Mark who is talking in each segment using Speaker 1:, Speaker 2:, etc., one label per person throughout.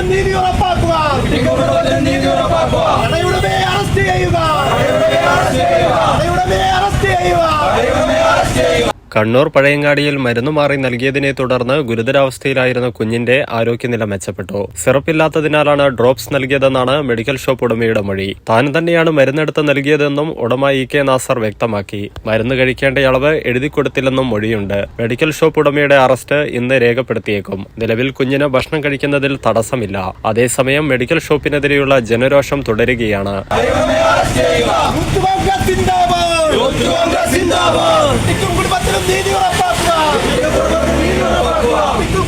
Speaker 1: നീതി ഉറപ്പാക്കുക. കടയുടമയെ അറസ്റ്റ് ചെയ്യുക. കടയുടമയെ അറസ്റ്റ് ചെയ്യുക.
Speaker 2: കണ്ണൂർ പഴയങ്ങാടിയിൽ മരുന്ന് മാറി നൽകിയതിനെ തുടർന്ന് ഗുരുതരാവസ്ഥയിലായിരുന്ന കുഞ്ഞിന്റെ ആരോഗ്യനില മെച്ചപ്പെട്ടു. സിറപ്പില്ലാത്തതിനാലാണ് ഡ്രോപ്സ് നൽകിയതെന്നാണ് മെഡിക്കൽ ഷോപ്പ് ഉടമയുടെ മൊഴി. താൻ തന്നെയാണ് മരുന്നെടുത്ത് നൽകിയതെന്നും ഉടമ ഇ കെ നാസർ വ്യക്തമാക്കി. മരുന്ന് കഴിക്കേണ്ട അളവ് എഴുതി കൊടുത്തില്ലെന്നും മൊഴിയുണ്ട്. മെഡിക്കൽ ഷോപ്പ് ഉടമയുടെ അറസ്റ്റ് ഇന്ന് രേഖപ്പെടുത്തിയേക്കും. നിലവിൽ കുഞ്ഞിന് ഭക്ഷണം കഴിക്കുന്നതിൽ തടസ്സമില്ല. അതേസമയം മെഡിക്കൽ ഷോപ്പിനെതിരെയുള്ള ജനരോഷം തുടരുകയാണ്.
Speaker 1: നീതി ഉറപ്പാക്കുക.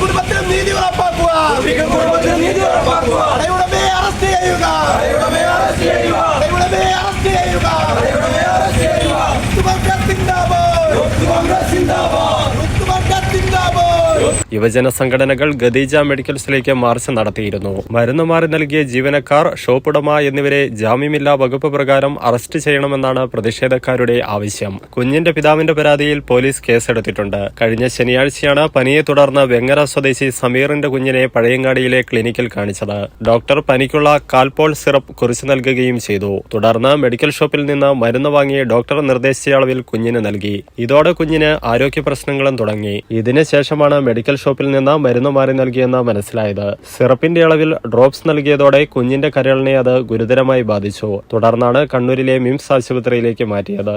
Speaker 1: കുടുംബത്തിനും നീതി ഉറപ്പാക്കുക. കടയുടമയെ അറസ്റ്റ് ചെയ്യുക. കടയുടമയെ അറസ്റ്റ് ചെയ്യുക. യൂത്ത് കോൺഗ്രസ് സിന്ദാബാദ് യൂത്ത് കോൺഗ്രസ് സിന്ദാബാദ്
Speaker 2: യുവജന സംഘടനകൾ ഗദീജ മെഡിക്കൽസിലേക്ക് മാർച്ച് നടത്തിയിരുന്നു. മരുന്ന് മാറി നൽകിയ ജീവനക്കാർ ഷോപ്പ് ഉടമ എന്നിവരെ ജാമ്യമില്ലാ വകുപ്പ് പ്രകാരം അറസ്റ്റ് ചെയ്യണമെന്നാണ് പ്രതിഷേധക്കാരുടെ ആവശ്യം. കുഞ്ഞിന്റെ പിതാവിന്റെ പരാതിയിൽ പോലീസ് കേസെടുത്തിട്ടുണ്ട്. കഴിഞ്ഞ ശനിയാഴ്ചയാണ് പനിയെ തുടർന്ന് വെങ്ങര സ്വദേശി സമീറിന്റെ കുഞ്ഞിനെ പഴയങ്ങാടിയിലെ ക്ലിനിക്കിൽ കാണിച്ചത്. ഡോക്ടർ പനിക്കുള്ള കാൽപോൾ സിറപ്പ് കുറിച്ചു നൽകുകയും ചെയ്തു. തുടർന്ന് മെഡിക്കൽ ഷോപ്പിൽ നിന്ന് മരുന്ന് വാങ്ങി ഡോക്ടർ നിർദ്ദേശിച്ച അളവിൽ കുഞ്ഞിന് നൽകി. ഇതോടെ കുഞ്ഞിന് ആരോഗ്യ പ്രശ്നങ്ങളും തുടങ്ങി. ഇതിനുശേഷമാണ് മെഡിക്കൽ ഷോപ്പിൽ നിന്ന് മരുന്ന് മാറി നൽകിയെന്ന് മനസ്സിലായത്. സിറപ്പിന്റെ അളവിൽ ഡ്രോപ്സ് നൽകിയതോടെ കുഞ്ഞിന്റെ കരളിനെ അത് ഗുരുതരമായി ബാധിച്ചു. തുടർന്നാണ് കണ്ണൂരിലെ മിംസ് ആശുപത്രിയിലേക്ക് മാറ്റിയത്.